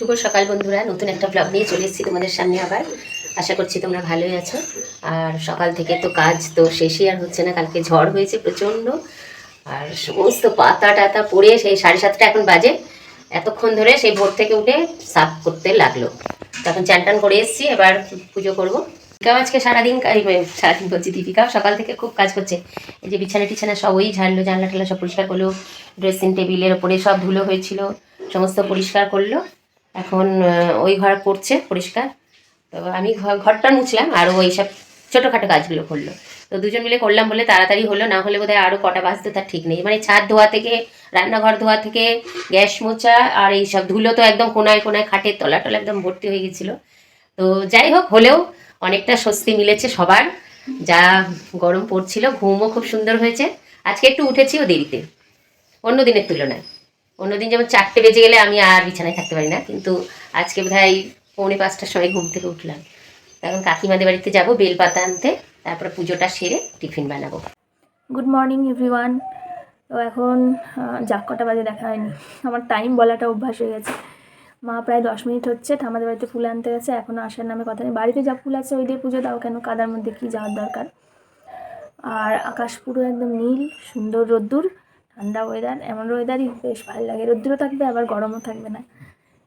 শুভ সকাল বন্ধুরা, নতুন একটা ব্লগ নিয়ে চলে এসেছি তোমাদের সামনে আবার। আশা করছি তোমরা ভালোই আছো। আর সকাল থেকে তো কাজ তো শেষই আর হচ্ছে না, কালকে ঝড় হয়েছে প্রচণ্ড। আর সমস্ত পাতা টাতা পড়ে সেই সাড়ে সাতটা এখন বাজে। এতক্ষণ ধরে সেই ভোর থেকে উঠে সাফ করতে লাগল। তখন চান টান করে এসেছি, এবার পুজো করব। দীপিকাও আজকে সারাদিন সারাদিন বলছি, দীপিকাও সকাল থেকে খুব কাজ করছে। এই যে বিছানা টিছানা সব ওই ঝাড়লো, জানলা টালা সব পরিষ্কার করল ড্রেসিং টেবিলের ওপরে সব ধুলো হয়েছিল, সমস্ত পরিষ্কার করল। এখন ওই ঘর করছে পরিষ্কার। তো আমি ঘর- ঘরটা মুছলাম, আর ওই সব ছোটোখাটো কাজগুলো করল। তো দুজন মিলে করলাম বলে তাড়াতাড়ি হলো, না হলে বোধহয় আরও কটা বাজতো তার ঠিক নেই। মানে ছাদ ধোয়া থেকে, রান্নাঘর ধোয়া থেকে, গ্যাস মোচা আর এই সব ধুলো তো একদম কোনায় কোনায় খাটের তলা টলা একদম ভর্তি হয়ে গেছিল। তো যাই হোক, হলেও অনেকটা স্বস্তি মিলেছে সবার। যা গরম পড়ছিল, ঘুমও খুব সুন্দর হয়েছে। আজকে একটু উঠেছিও দেরিতে, অন্য দিনের তুলনায়। অন্যদিন যেমন চারটে বেজে গেলে আমি আর বিছানায় থাকতে পারি না, কিন্তু আজকে বোধহয় পৌনে পাঁচটার সময় ঘুম থেকে উঠলাম। এখন কাকিমাদের বাড়িতে যাব, বেলপাতা আনতে, তারপরে পুজোটা সেরে টিফিন বানাবো। গুড মর্নিং এভরিওয়ান তো এখন যাক, কটা বাজে দেখা হয়নি। আমার টাইম বলাটা অভ্যাস হয়ে গেছে। মা প্রায় দশ মিনিট হচ্ছে ঠামাদের বাড়িতে ফুল আনতে গেছে এখনও আসার নামে কথা নেই। বাড়িতে যা ফুল আছে ওই দিয়ে পুজো দাও কেন কাদার মধ্যে কি যাওয়ার দরকার? আর আকাশ পুরো একদম নীল, সুন্দর রোদ্দুর। ঠান্ডা ওয়েদার এমন ওয়েদারই বেশ ভালো লাগে। রোদ্দুরও থাকবে, আবার গরমও থাকবে না।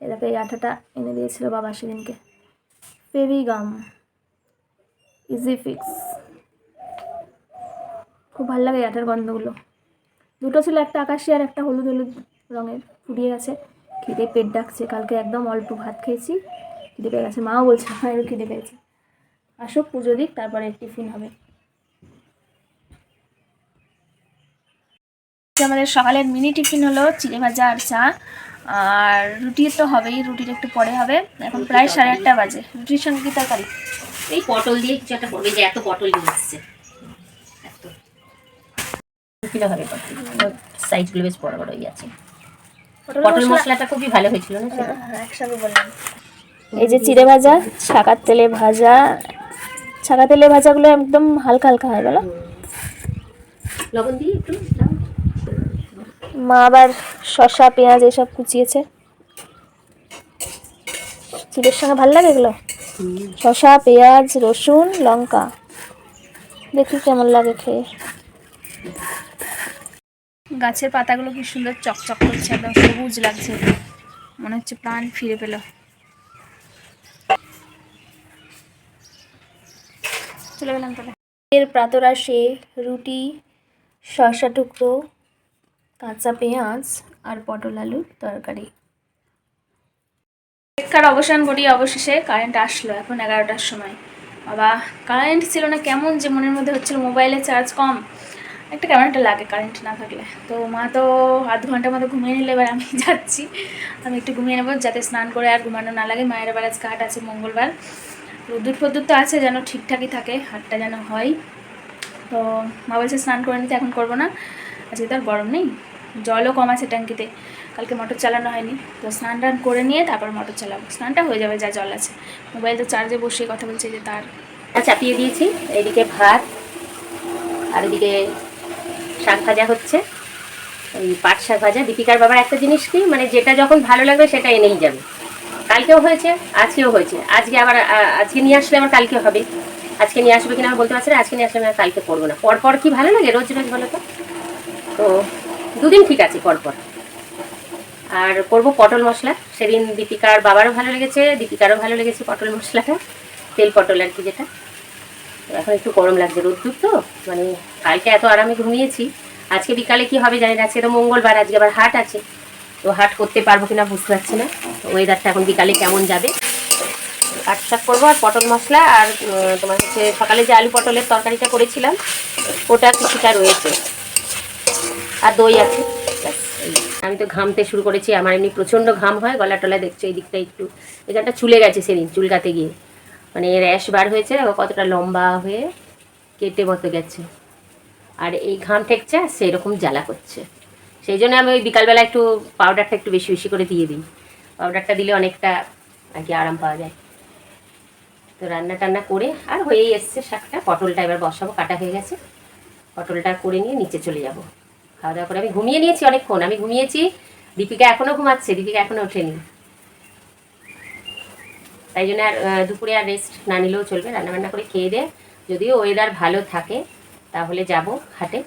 এটাকে এই আঠাটা এনে দিয়েছিল বাবা সেদিনকে। ফেভিগাম ইজি ফিক্স খুব ভালো লাগে আঠার গন্ধগুলো। দুটো ছিল, একটা আকাশি আর একটা হলুদ হলুদ রঙের। ফুরিয়ে গেছে। খিদে পেট ডাকছে। কালকে একদম অল্প ভাত খেয়েছি। খিদে পেয়ে গেছে। মাও বলছে মায়েরও খিদে পেয়েছে। আসুক পুজো দিক, তারপরে টিফিন হবে। আজকে আমাদের সকালের মিনি টিফিন হলো চিড়ে ভাজা আর চা। আর রুটি তো হবেই রুটির একটু পরে হবে। এখন প্রায় সাড়ে আটটা বাজে। রুটির সঙ্গে কি তরকারি? এই পটল দিয়ে কিছু একটা করবে যে এত পটল নিয়ে এসছে। কিলো হবে পটল। সাইজগুলো বেশ বড় বড়ই আছে। পটল মশলাটা খুবই ভালো হয়েছিল না হ্যাঁ, একসাথে বললাম। এই যে চিড়ে ভাজা ছাকার তেলে ভাজা। ছাকা তেলে ভাজাগুলো একদম হালকা হালকা হয় বলো। লবণ দিয়ে একটু। মা আবার শসা পেঁয়াজ এসব কুচিয়েছে। চিলের সঙ্গে ভালো লাগে এগুলো? শসা পেঁয়াজ রসুন লঙ্কা। দেখি কেমন লাগে খেয়ে। গাছের পাতাগুলো কি সুন্দর চকচক করছে একদম সবুজ লাগছে। মনে হচ্ছে প্রাণ ফিরে পেল। চলে গেলাম তাহলে। এর প্রাতরাশে রুটি শসা টুকরো কাঁচা পেঁয়াজ আর পটল আলুর তরকারি। অপেক্ষার অবসান করি অবশেষে কারেন্ট আসলো এখন এগারোটার সময়। বাবা কারেন্ট ছিল না কেমন যে মনের মধ্যে হচ্ছিল মোবাইলে চার্জ কম। একটা কেমন একটা লাগে কারেন্ট না থাকলে। তো মা তো আধ ঘণ্টার মতো ঘুমিয়ে নিলে, এবার আমি যাচ্ছি। আমি একটু ঘুমিয়ে নেব, যাতে স্নান করে আর ঘুমানো না লাগে। মায়ের আবার আজকে হাট আছে মঙ্গলবার। রোদ্দুর ফদ্দুর তো আছে, যেন ঠিকঠাকই থাকে হাটটা যেন হয়। তো মা বলছে, স্নান করে নিতে এখন করব না। আজকে তো আর গরম নেই। জলও কম আছে ট্যাঙ্কিতে। কালকে মোটর চালানো হয়নি। তো স্নান টান করে নিয়ে তারপর মোটর চালাবো। স্নানটা হয়ে যাবে, যা জল আছে। মোবাইল তো চার্জে বসিয়ে কথা বলছে যে তার চাপিয়ে দিয়েছি। এদিকে ভাত, আর এদিকে শাক ভাজা হচ্ছে। ওই পাট শাক ভাজা। দীপিকার বাবার একটা জিনিস কি মানে যেটা যখন ভালো লাগবে সেটা এনেই যাবে। কালকেও হয়েছে, আজকেও হয়েছে। আজকে আবার আজকে নিয়ে আসলে আমার কালকে হবে। আজকে নিয়ে আসবে কিনা আমি বলতে পারছি না, আজকে নিয়ে আসলে আমি কালকে করব না। পরপর পর কি ভালো লাগে রোজ রোজ বলো তো? তো দুদিন ঠিক আছে পর পর আর করব পটল মশলা। সেদিন দীপিকার বাবারও ভালো লেগেছে, দীপিকারও ভালো লেগেছে পটল মশলাটা, তেল পটল আর কি যেটা। এখন একটু গরম লাগছে, রোদ্দুর তো মানে কালকে এত আরামে ঘুমিয়েছি। আজকে বিকালে কি হবে জানি না, আজকে তো মঙ্গলবার, আজকে আবার হাট আছে। তো হাট করতে পারব কিনা বুঝতে পারছি না। ওয়েদারটা এখন বিকালে কেমন যাবে? কাঠ শাক করব আর পটল মশলা আর তোমার হচ্ছে সকালে যে আলু পটলের তরকারিটা করেছিলাম, ওটা কিছুটা রয়েছে। আর দই আছে। আমি তো ঘামতে শুরু করেছি, আমার এমনি প্রচণ্ড ঘাম হয় গলা টলা দেখছ এই দিকটা একটু। এখানটা চুলে গেছে সেদিন চুলকাতে গিয়ে। মানে র্যাশ বার হয়েছে কতটা লম্বা হয়ে কেটে মতো গেছে। আর এই ঘাম ঠেকছে আর সেরকম জ্বালা করছে। সেই জন্য আমি ওই বিকালবেলা একটু পাউডারটা একটু বেশি বেশি করে দিয়ে দিই। পাউডারটা দিলে অনেকটা আর কি আরাম পাওয়া যায়। তো রান্না টান্না করে, আর হয়েই এসছে শাকটা। পটলটা এবার বসাবো, কাটা হয়ে গেছে। পটলটা করে নিয়ে নিচে চলে যাব। খাওয়া দাওয়া করে। আমি ঘুমিয়ে নিয়েছি অনেকক্ষণ। আমি ঘুমিয়েছি, দীপিকা এখনও ঘুমাচ্ছে, দীপিকা এখনও ওঠেনি। তাই জন্য আর দুপুরে আর রেস্ট না নিলেও চলবে। রান্নাবান্না করে খেয়ে দিয়ে যদিও ওয়েদার ভালো থাকে, তাহলে যাব হাটে।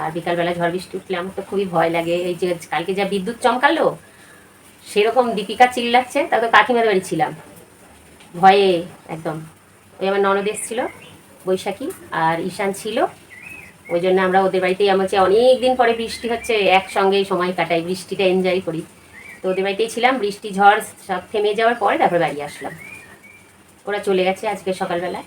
আর বিকালবেলা ঝড় বৃষ্টি উঠলে আমার তো খুবই ভয় লাগে। এই যে কালকে যা বিদ্যুৎ চমকালো, সেরকম দীপিকা চিল্লাচ্ছে তা তো কাকিমার বাড়ি ছিলাম। ভয়ে, একদম। ওই আমার ননদ এসেছিল, বৈশাখী, আর ঈশান ছিল। ওই জন্য আমরা ওদের বাড়িতেই আমার হচ্ছে অনেক দিন পরে বৃষ্টি হচ্ছে, একসঙ্গেই সময় কাটাই, বৃষ্টিটা এনজয় করি। তো ওদের বাড়িতেই ছিলাম, বৃষ্টি, ঝড় সব থেমে যাওয়ার পরে তারপরে বাড়ি আসলাম। ওরা চলে গেছে আজকে সকালবেলা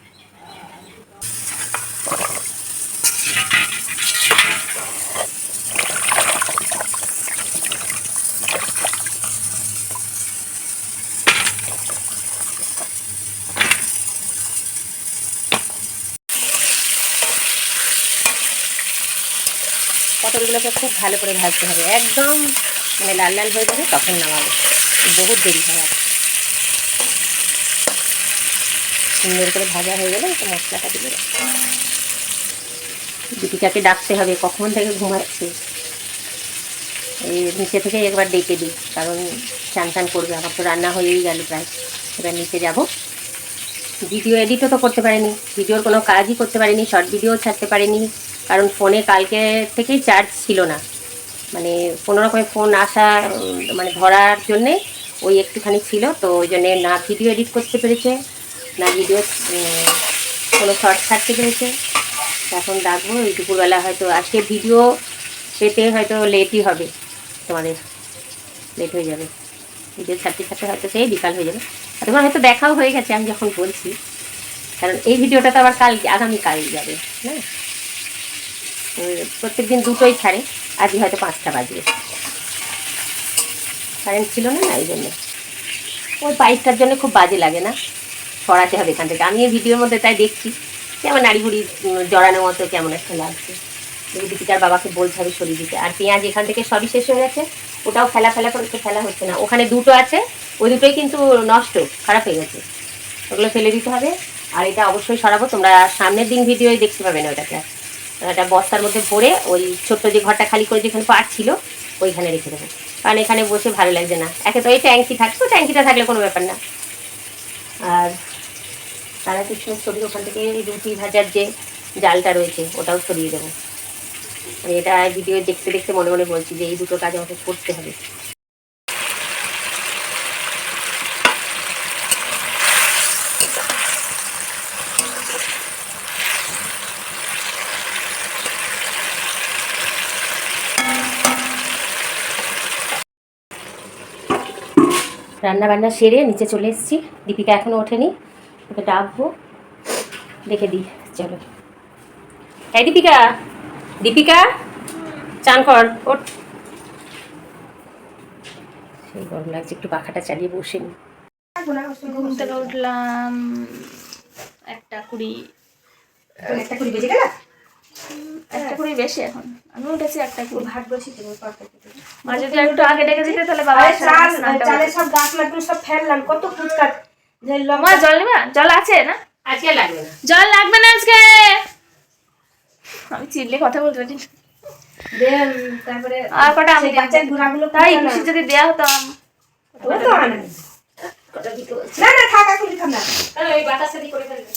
পটলগুলোকে খুব ভালো করে ভাজতে হবে। একদম মানে লাল লাল হয়ে যাবে তখন নামাবো। বহুত দেরি হয় আর। সুন্দর করে ভাজা হয়ে গেলে একটু মশলাটা দিলে দীপিকাকে ডাকতে হবে, কখন থেকে ঘুমাচ্ছে? এই নিচে থেকে একবার ডেকে দিই, কারণ চান টান করবে। আমার তো রান্না হয়েই গেল প্রায়। এবার নিচে যাব। ভিডিও এডিটও তো করতে পারিনি। ভিডিওর কোনো কাজই করতে পারিনি, শর্ট ভিডিও ছাড়তে পারিনি। কারণ ফোনে কালকে থেকেই চার্জ ছিল না। মানে কোনো রকমের ফোন আসা মানে ধরার জন্যে ওই একটুখানি ছিল, তো ওই জন্যে না ভিডিও এডিট করতে পেরেছে, না ভিডিও কোনো শর্ট ছাড়তে পেরেছে। এখন ডাকবো এই দুপুরবেলা হয়তো, আজকে ভিডিও পেতে হয়তো লেটই হবে তোমাদের। লেট হয়ে যাবে। ভিডিও ছাড়তে ছাড়তে হয়তো সেই বিকাল হয়ে যাবে। আর তোমার হয়তো দেখাও হয়ে গেছে, আমি যখন বলছি। কারণ এই ভিডিওটা তো আবার কাল আগামীকাল যাবে হ্যাঁ? প্রত্যেক দিন দুটোই ছাড়ে আজকে হয়তো পাঁচটা বাজবে কারেন্ট ছিল না না, এই জন্য। ওই পাইপটার জন্য খুব বাজে লাগে না। সরাতে হবে এখান থেকে। আমি এই ভিডিওর মধ্যে তাই দেখছি। কেমন নাড়ি বুড়ি জড়ানোর মতো কেমন একটা লাগছে। দীপিকার বাবাকে বলতে হবে সরিয়ে দিতে। আর পেঁয়াজ এখান থেকে সবই শেষ হয়ে গেছে। ওটাও ফেলা ফেলা করে তো ফেলা হচ্ছে না। ওখানে দুটো আছে, ওই দুটোই কিন্তু নষ্ট, খারাপ হয়ে গেছে। ওগুলো ফেলে দিতে হবে। আর এটা অবশ্যই সরাবো। তোমরা সামনের দিন ভিডিওই দেখতে পাবে না ওটাকে। একটা বস্তার মধ্যে ভরে ওই ছোট্ট যে ঘরটা খালি করে যেখানে পাট ছিল, ওইখানে রেখে দেবো। কারণ এখানে বসে ভালো লাগছে না। একে তো ওই ট্যাঙ্কি থাকতো, ট্যাঙ্কিটা থাকলে কোনো ব্যাপার না। আর তারা কৃষ্ণের ছবির ওখান থেকে এই রুটি ভাজার যে জালটা রয়েছে, ওটাও সরিয়ে দেবো। এটা ভিডিও দেখতে দেখতে মনে মনে বলছি যে এই দুটো কাজ আমাকে করতে হবে। রান্না বান্না সেরে নিচে চলে এসেছি। দীপিকা এখনও ওঠেনি। ওকে ডাকবো। দেখে দিই। চলো। এই দীপিকা! দীপিকা! চান কর। ওঠ। সেই গরম লাগছে একটু পাখাটা চালিয়ে বসে নি। ঘুম থেকে উঠলাম একটা কুড়ি। একটা কুড়ি বেজে গেল? একটা কুড়ি বেশি এখন। আমি উঠেছি একটা কুড়ি। ভাত বসি তুমি মা যদি একটু আগে ডেকে দিতে তাহলে বাবা ফেললাম কত ফুচকা যে মা লম্বা জল নিবা? জল আছে না? আজকে লাগবে না। জল লাগবে না আজকে। আমি চিল্লে কথা বলতে পারি না। তারপরে আর কটা আমি গাছের গুঁড়াগুলো তাই। পিসি যদি দেয়া হতো ও তো আনে। না না থাক এখন লিখাম না। ওই বাতাসা দিয়ে করে ফেলবে।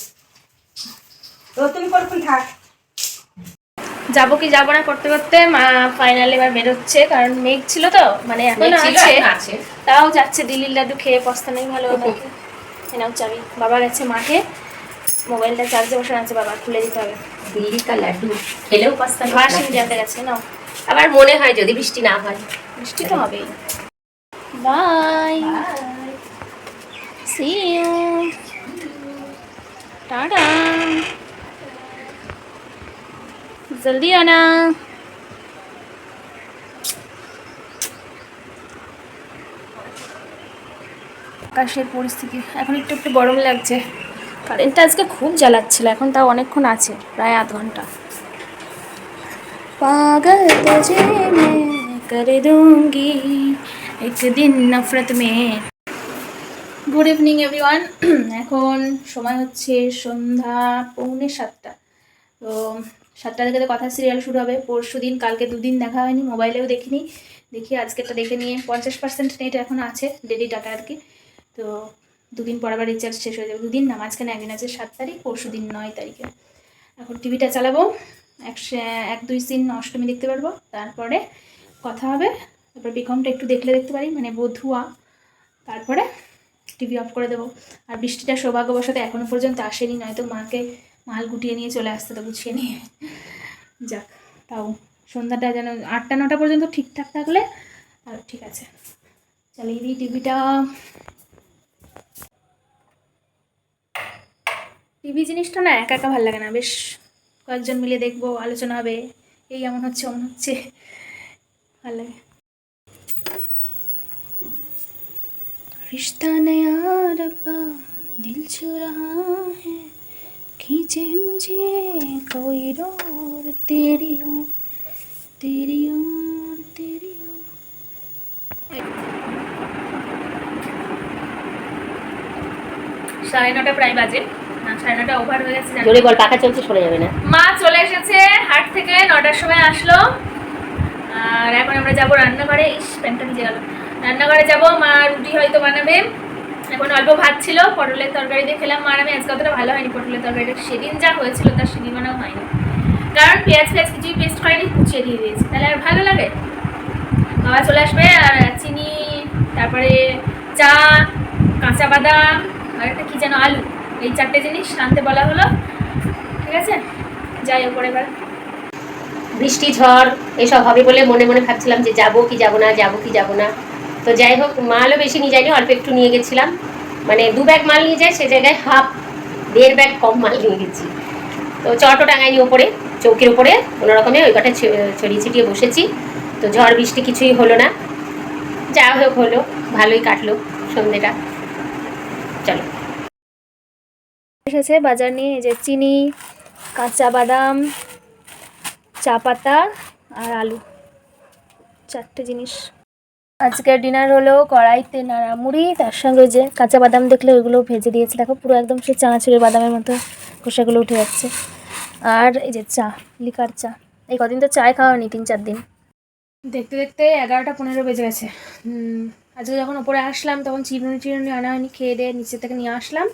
তো তুমি কতক্ষণ থাক? যাব কি যাব না করতে করতে মা ফাইনালি এবার বেরোচ্ছে কারণ মেঘ ছিল তো মানে এখন আছে। তাও যাচ্ছে দিল্লির লাড্ডু খেয়ে পস্তা নেই ভালো এনাও চাবি। বাবা গেছে মাঠে। মোবাইলটা চার্জে বসে আছে বাবা খুলে দিতে হবে। দিল্লি কা লাড্ডু খেলেও পাস্তা বাসিন যেতে গেছে নাও। আবার মনে হয় যদি বৃষ্টি না হয়। বৃষ্টি তো হবেই। বাই সি ইউ টাটা জলদি আনা আকাশের পরিস্থিতি এখন একটু একটু গরম লাগছে। কারেন্টটা আজকে খুব জ্বালাচ্ছিল এখন তাও অনেকক্ষণ আছে প্রায় আধ ঘণ্টা। পাগল তুঝে কর দুঙ্গি একদিন নফরত মে। গুড ইভিনিং এভরিওয়ান এখন সময় হচ্ছে সন্ধ্যা পৌনে সাতটা। তো সাতটা থেকে তো কথা সিরিয়াল শুরু হবে। পরশু দিন, কালকে দুদিন দেখা হয়নি, মোবাইলেও দেখিনি। দেখি আজকেরটা দেখে নিয়ে পঞ্চাশ পার্সেন্ট নেট এখন আছে ডেলি ডাটা আর কি। তো দুদিন পর আবার রিচার্জ শেষ হয়ে যাবে। দুদিন না, মাঝখানে একদিন আছে, সাত তারিখ, পরশু দিন নয় তারিখে। এখন টিভিটা চালাবো। এক এক, দুই সিন অষ্টমী দেখতে পারব। তারপরে কথা হবে। তারপর বিকমটা একটু দেখলে দেখতে পারি মানে বধুয়া। তারপরে টিভি অফ করে দেবো। আর বৃষ্টিটা সৌভাগ্যবশত এখনও পর্যন্ত আসেনি, নয়তো মাকে মাল গুটিয়ে নিয়ে চলে আসতে তো গুছিয়ে নিয়ে। যাক, তাও সন্ধ্যাটা যেন আটটা, নটা পর্যন্ত ঠিকঠাক থাকলে। আর ঠিক আছে, চালিয়ে দিই টিভিটা। টিভি জিনিসটা না একা একা ভালো লাগে না, বেশ কয়েকজন মিলে দেখব, আলোচনা হবে, এই এমন হচ্ছে অমন হচ্ছে, ভালো লাগে। রিস্তা নেয়া রব্বা দিল ছু রহা হ্যাঁ। खींचे मुझे कोई और तेरी ओर तेरी ओर तेरी ओर সাড়ে নটা প্রায় বাজে না সাড়ে নটা ওভার হয়ে গেছে জানি না। জোরে বল পাখা চলছে শোনা যাবে না মা চলে এসেছে হাট থেকে নটার সময় আসলো আর এখন আমরা যাবো রান্নাঘরে ইস প্যান্টটা ভিজে গেল রান্নাঘরে যাবো মা রুটি হয়তো বানাবে এখন অল্প ভাত ছিল, পটলের তরকারি দিয়ে খেলাম। মার আমি আজকে অতটা ভালো হয়নি পটলের তরকারিটা। সেদিন যা হয়েছিল তার সেদিন মানেও হয়নি। কারণ পেঁয়াজ পেঁয়াজ কিছুই পেস্ট করেনি, কুচিয়ে দিয়ে দিয়েছি। তাহলে আর ভালো লাগে? বাবা চলে আসবে, আর চিনি, তারপরে চা, কাঁচা বাদাম, আর একটা কী যেন আলু। এই চারটে জিনিস আনতে বলা হলো। ঠিক আছে? যাই ওপরে এবার বৃষ্টি, ঝড়, এসব হবে বলে মনে মনে ভাবছিলাম যে যাব কি যাব না, যাব কি যাব না। তো যাই হোক, মালও বেশি নিয়ে যায়নি অল্প একটু নিয়ে গেছিলাম। মানে দু ব্যাগ মাল নিয়ে যায়, সে জায়গায় হাফ, দেড় ব্যাগ কম মাল নিয়ে গেছি। তো চটো টাঙাইনি ওপরে, চৌকির ওপরে, কোনো রকমে ওই কটা ছড়িয়ে ছিটিয়ে বসেছি। তো ঝড় বৃষ্টি কিছুই হলো না। যা হোক হলো, ভালোই কাটলো সন্ধেটা। চলো। এসেছে বাজার নিয়ে যে চিনি, কাঁচা বাদাম, চা পাতা আর আলু। চারটে জিনিস। আজকের ডিনার হলো কড়াইতে নাড়া মুড়ি তার সঙ্গে যে কাঁচা বাদাম দেখলে ওইগুলো ভেজে দিয়েছে। দেখো, পুরো একদম সেই চানাচুরের বাদামের মতো খোসাগুলো উঠে যাচ্ছে। আর এই যে চা, লিকার চা। এই কদিন তো চায় খাওয়া হয়নি, তিন চার দিন। দেখতে দেখতে এগারোটা পনেরো বেজে গেছে। আজকে যখন ওপরে আসলাম, তখন চিরুনি চিরুনি আনা হয়নি, খেয়ে দিয়ে নিচে থেকে নিয়ে আসলাম।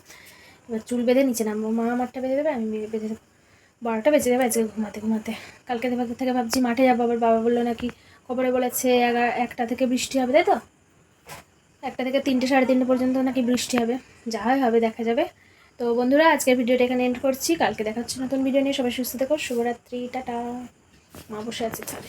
এবার চুল বেঁধে নিচে নামবো। মা আমারটা বেঁধে দেবে, আমি বেঁধে দেবো। বারোটা বেঁচে যাবে আজকে ঘুমাতে ঘুমাতে। কালকে থেকে ভাবছি মাঠে যাব, আবার বাবা বলল নাকি খবরে বলেছে একটা থেকে বৃষ্টি হবে, তাই তো? একটা থেকে তিনটে, সাড়ে তিনটে পর্যন্ত নাকি বৃষ্টি হবে। যা হয় হবে, দেখা যাবে। তো বন্ধুরা, আজকের ভিডিওটা এখানে এন্ড করছি। কালকে দেখা হচ্ছে নতুন ভিডিও নিয়ে। সবাই সুস্থ থাকো। শুভরাত্রি, টাটা। মা বসে আছে ছাড়ে